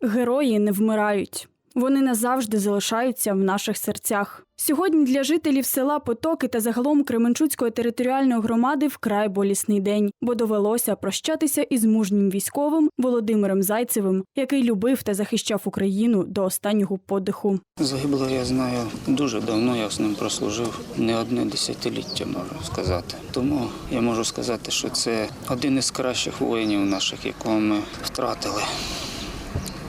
Герої не вмирають. Вони назавжди залишаються в наших серцях. Сьогодні для жителів села Потоки та загалом Кременчуцької територіальної громади вкрай болісний день, бо довелося прощатися із мужнім військовим Володимиром Зайцевим, який любив та захищав Україну до останнього подиху. Загиблого я знаю дуже давно, я з ним прослужив не одне десятиліття, можу сказати. Тому я можу сказати, що це один із кращих воїнів наших, якого ми втратили.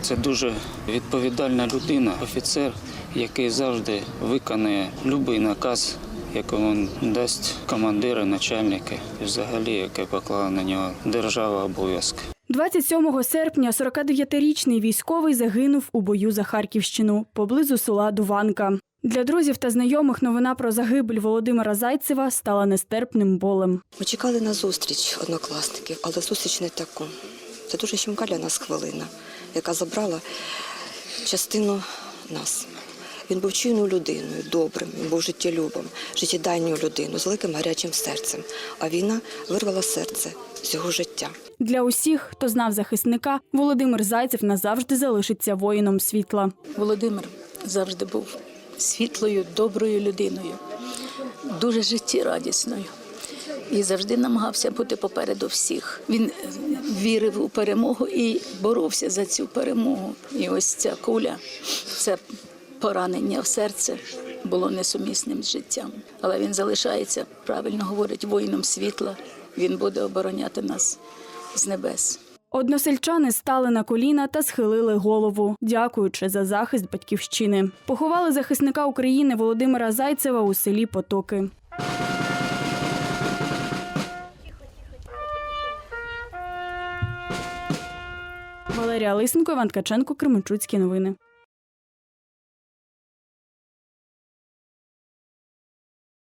Це дуже відповідальна людина, офіцер, який завжди виконує будь-який наказ, який він дасть командири, начальники, і взагалі, яке поклала на нього держава обов'язки. 27 серпня 49-річний військовий загинув у бою за Харківщину поблизу села Дуванка. Для друзів та знайомих новина про загибель Володимира Зайцева стала нестерпним болем. Ми чекали на зустріч однокласників, але зустріч не таку. Це дуже щемка для нас хвилина, яка забрала частину нас. Він був чуйною людиною, добрим, він був життєлюбом, життєдайною людиною, з великим гарячим серцем. А війна вирвала серце з його життя. Для усіх, хто знав захисника, Володимир Зайцев назавжди залишиться воїном світла. Володимир завжди був світлою, доброю людиною, дуже життєрадісною. І завжди намагався бути попереду всіх. Він вірив у перемогу і боровся за цю перемогу. І ось ця куля, це поранення в серце було несумісним з життям. Але він залишається, правильно говорить, воїном світла. Він буде обороняти нас з небес. Односельчани стали на коліна та схилили голову, дякуючи за захист батьківщини. Поховали захисника України Володимира Зайцева у селі Потоки. Валерія Лисенко, Іван Ткаченко, Кременчуцькі новини.